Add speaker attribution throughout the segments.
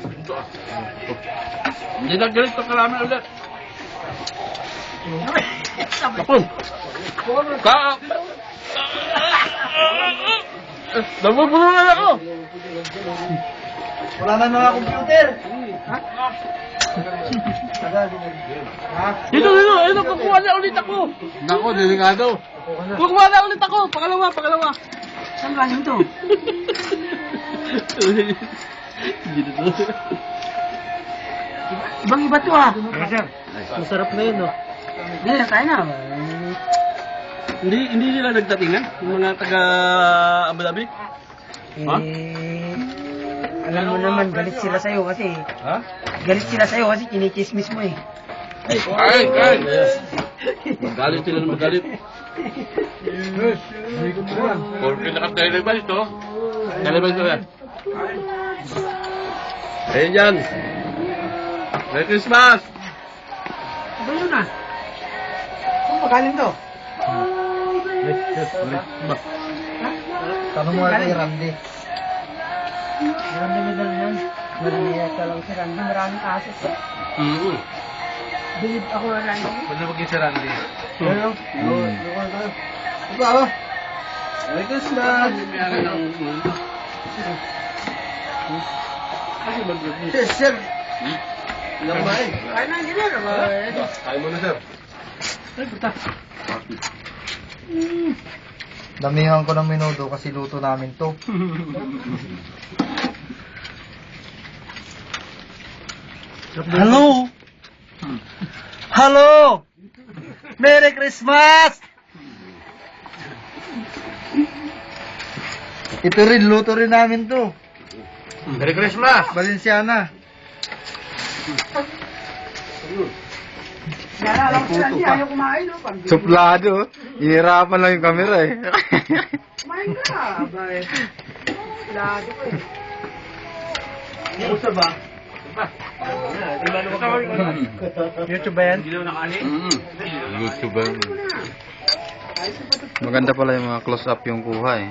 Speaker 1: Ito ah. Hindi na galit ang karami ulit. Ako. Ka... Nabubulungan ako.
Speaker 2: Wala na mga computer.
Speaker 1: Dito, dito. Ito, kukuha na ulit ako.
Speaker 3: Nako, delikado.
Speaker 1: Kukuha na ulit ako. Pangalawa, pangalawa.
Speaker 2: Saan galing to? Ibang iba to ah.
Speaker 1: Masarap na yun, no?
Speaker 2: Hindi na, tayo na.
Speaker 1: Hindi, hindi sila nagdatingan? Yung mga taga Abu Dhabi? Ha?
Speaker 2: Eh, alam mo naman, galit sila sa'yo kasi.
Speaker 1: Ha?
Speaker 2: Galit sila sa'yo kasi kinikismis mo eh.
Speaker 1: Kain, kain! Magalit sila na magalit. Porque naka-televised to. Televised ko yan. Ayun yan. Merry Christmas!
Speaker 2: Ano yun ah? Kung magaling to?
Speaker 3: Tanong mo kay Randy.
Speaker 2: Marami na lang yan. Marami lang si Randy. Maraming asos.
Speaker 1: Mm-hmm.
Speaker 2: Bilib ako na Randy.
Speaker 3: Pwede maging si Randy.
Speaker 2: Ano?
Speaker 3: Hmm.
Speaker 2: Ito ako.
Speaker 3: Merry Christmas!
Speaker 2: Yes, sir.
Speaker 3: Normal.
Speaker 2: Kaya na, hindi na.
Speaker 3: Kaya mo na, sir.
Speaker 4: Damihan ko ng minudo kasi luto namin to. Hello? Hello? Merry Christmas! Ito rin, luto rin namin to.
Speaker 3: Merry Christmas!
Speaker 4: Valenciana.
Speaker 2: Naalala ko si Randy, ayaw kumain. no? Pambili.
Speaker 4: Suplado. Hihirapan lang yung camera eh.
Speaker 2: Kumain ka. Abay. Lado ko eh.
Speaker 4: Gusto ba? YouTube ba yan?
Speaker 3: YouTube ba?
Speaker 4: Maganda pala yung mga close-up yung kuha eh.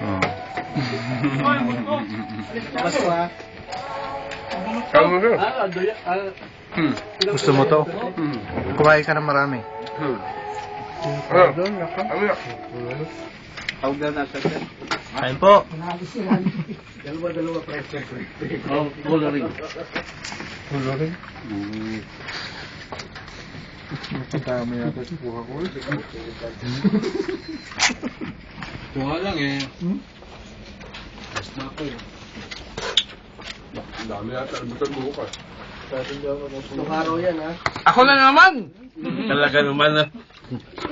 Speaker 4: Oh.
Speaker 3: Kamu.
Speaker 1: Ah. Ah,
Speaker 3: Hmm.
Speaker 4: Gusto mo to? Kumain ka na marami.
Speaker 1: Siya.
Speaker 4: Kain po.
Speaker 1: Oh, coloring.
Speaker 4: Coloring?
Speaker 1: Mm.
Speaker 4: Dami yata sa kuha ko.
Speaker 3: Tunga lang eh. Basta ako eh. Dami yata. Albutan mo bukas.
Speaker 2: Tukaro yan ha.
Speaker 1: Ako na naman! Talaga naman na.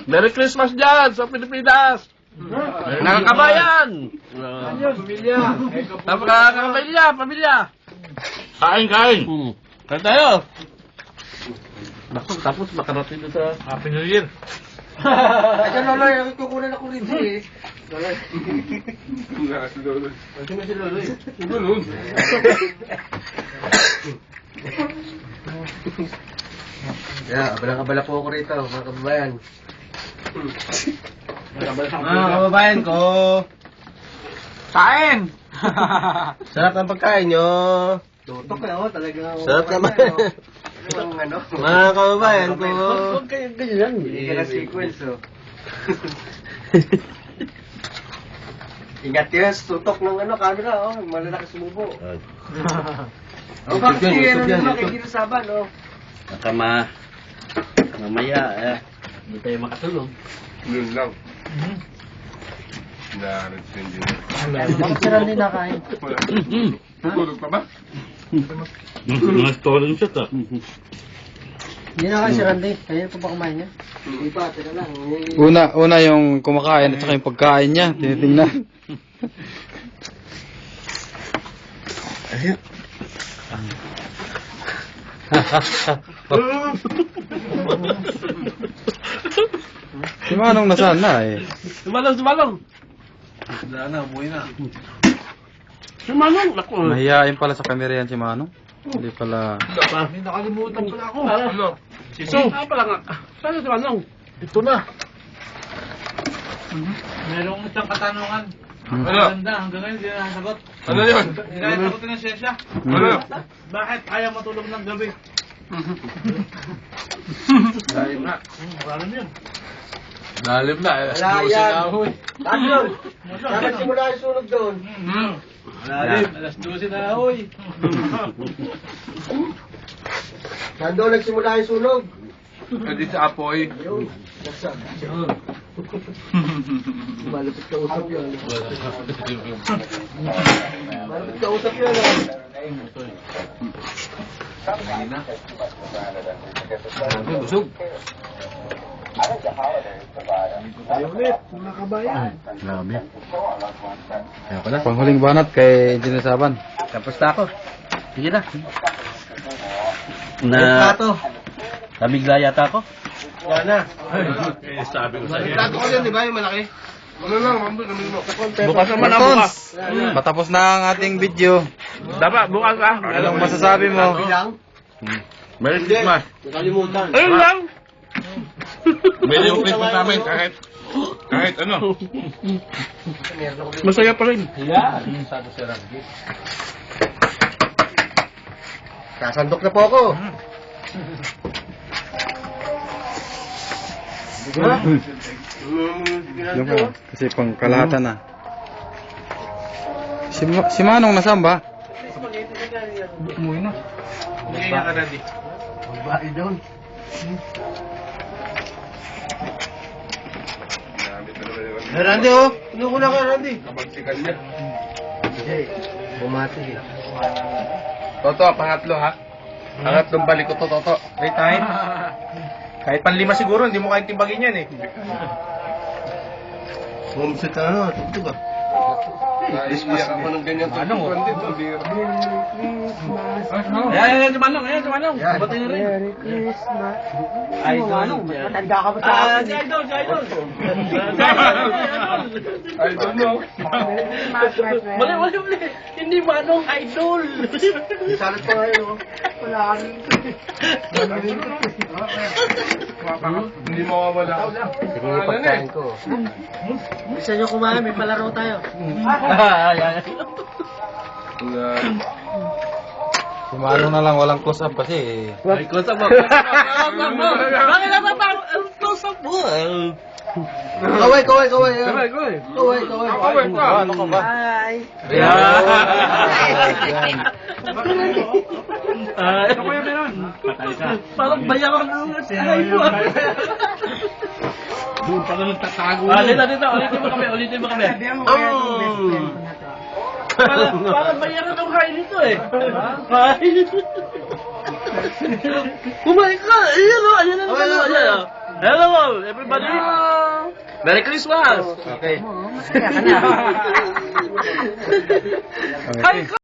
Speaker 1: Merry Christmas dyan sa Pilipinas! Nakakabayan!
Speaker 2: Pamilya.
Speaker 1: Nakakapamilya, pamilya! Kain, kain! Hmm. Kain tayo! Naku, tapos makarating doon sa Happy New Year.
Speaker 2: Ay, lolo, kukunan ako rin eh.
Speaker 3: Nga si Lolo.
Speaker 2: Sino si lolo eh?
Speaker 3: Ganun.
Speaker 2: Yeah, abala-abala po ako rito, mga kababayan.
Speaker 4: Ah, kababayan ko.
Speaker 2: Kain!
Speaker 4: Sarap ng pagkain nyo.
Speaker 2: Tutok na ako, talaga.
Speaker 4: Sarap naman.
Speaker 2: Ang ano?
Speaker 4: Mga kababayan ko.
Speaker 1: Huwag kayo ganyan.
Speaker 2: Hindi ka na sequence, oh. Ingat yun, tutok ng ano, camera, oh. Malalaki sumubo. Oh, bakit si ano naman, kay. Gino Saban, oh.
Speaker 1: Baka ma... Mamaya, eh. Hindi tayo makatulog.
Speaker 3: Yun lang. Narin si Engineer.
Speaker 2: Bakit si Randy nakain?
Speaker 3: Tutulog pa ba?
Speaker 1: Mga stolen shot, ah.
Speaker 2: Hindi nakain si Randy. Kaya pa ba kumain niya? Hindi pa, teka lang.
Speaker 4: Una, una yung kumakain at saka yung pagkain niya. Tinitingnan. Si Manong nasaan na eh.
Speaker 1: Sumalong, sumalong!
Speaker 3: Wala na, umuwi na.
Speaker 1: Sumalong! Naku.
Speaker 4: Mahihain pala sa camera yan si Manong. Hindi pala...
Speaker 1: May nakalimutan pala ako. Ano? Si So. Ah, pala nga. Saan si Manong? Ito na.
Speaker 5: Merong isang katanungan.
Speaker 3: Ano?
Speaker 1: Ganda, hanggang ngayon hindi na nasagot.
Speaker 3: Ano yun?
Speaker 1: Hindi na nasagot ng siyensya.
Speaker 3: Ano?
Speaker 1: Bakit ayaw matulog ng gabi?
Speaker 3: Lalim na.
Speaker 1: Hmm, Maraming yun.
Speaker 3: Lalim na.
Speaker 2: Wala yan. Saan yun? Dapat simula yung sunog doon.
Speaker 1: Hmm. Malalim. Alas 12 na ahoy.
Speaker 2: Saan doon nagsimula yung sunog?
Speaker 3: Pwede sa apoy.
Speaker 2: Yun. Nasaan? Malapit ka usap yun. Malapit ka usap yun. ah.
Speaker 3: Busog.
Speaker 2: Ayaw ulit, mga kabayan.
Speaker 4: Panghuling banat kay Engineer Saban.
Speaker 1: Tapos na ako. Sige na.
Speaker 2: May plato.
Speaker 1: Nabigla yata ako.
Speaker 2: Wala na.
Speaker 1: Eh, sabi ko sa
Speaker 2: Plato ko yun, di ba? Yung malaki.
Speaker 3: Ano lang.
Speaker 1: Bukas naman ang bukas.
Speaker 4: Patapos na ang ating video.
Speaker 1: Dapat bukas ah.
Speaker 4: Anong masasabi mo?
Speaker 2: Bilang?
Speaker 1: Merry Christmas.
Speaker 2: Nakalimutan.
Speaker 1: Ayun lang.
Speaker 3: Merry Christmas namin kahit kahit ano.
Speaker 1: Masaya pa rin.
Speaker 2: Sasandok na po ako. Ha?
Speaker 4: Yung, kasi pang kalahatan na. Si, Ma- si Manong nasaan ba?
Speaker 1: Umuwi na. Hindi nga ka ready.
Speaker 2: Bahay doon.
Speaker 3: Gamit na naman yung
Speaker 2: Eh, Randy, oh. Ano ko na kay Randy?
Speaker 3: kabagsikan niya.
Speaker 2: Hindi. Bumati eh.
Speaker 3: Toto, pangatlo ha. Pangatlong balik ko to, Toto.
Speaker 5: Wait, time. Kahit panlima siguro, hindi mo kayang timbagin yan eh.
Speaker 2: Homesick ka na, tugtog ah.
Speaker 3: Naiiyak ako ng ganyan. Ano? Dito, biro.
Speaker 1: Ayan, ayan, si Manong, ayan, si Manong. Batay na rin.
Speaker 2: Merry Christmas.
Speaker 1: Idol.
Speaker 2: Matanda ka pa sa
Speaker 1: Ah,
Speaker 2: akin.
Speaker 1: si Idol, si Idol.
Speaker 3: I don't know.
Speaker 1: Mali, mali, mali. Hindi Manong, Idol.
Speaker 2: Salat pa oh. Wala ka rin.
Speaker 3: Hindi mawawala.
Speaker 2: Sige, pagkain ko. Bisa nyo kumain, may palaro tayo.
Speaker 3: Wala.
Speaker 4: Manong na lang walang close up kasi.
Speaker 1: Ay, close up mo. Bakit naman pa? Close up mo.
Speaker 2: Kaway, kaway, kaway.
Speaker 1: Kaway, kaway.
Speaker 2: Kaway, kaway.
Speaker 3: Kaway pa.
Speaker 4: Ano ka ba?
Speaker 1: Ay, ako yung meron. Parang bayaran ng ay po. Doon pa na nagtatago. Ah, dito, dito. Ulitin mo kami, ulitin mo kami. Parang, parang bayaran ng high nito eh. Hi. Kumain ka. Ayan o, ayan naman. o, Ayan o. Hello, everybody. Merry Christmas.
Speaker 2: Okay.
Speaker 1: Kain ka!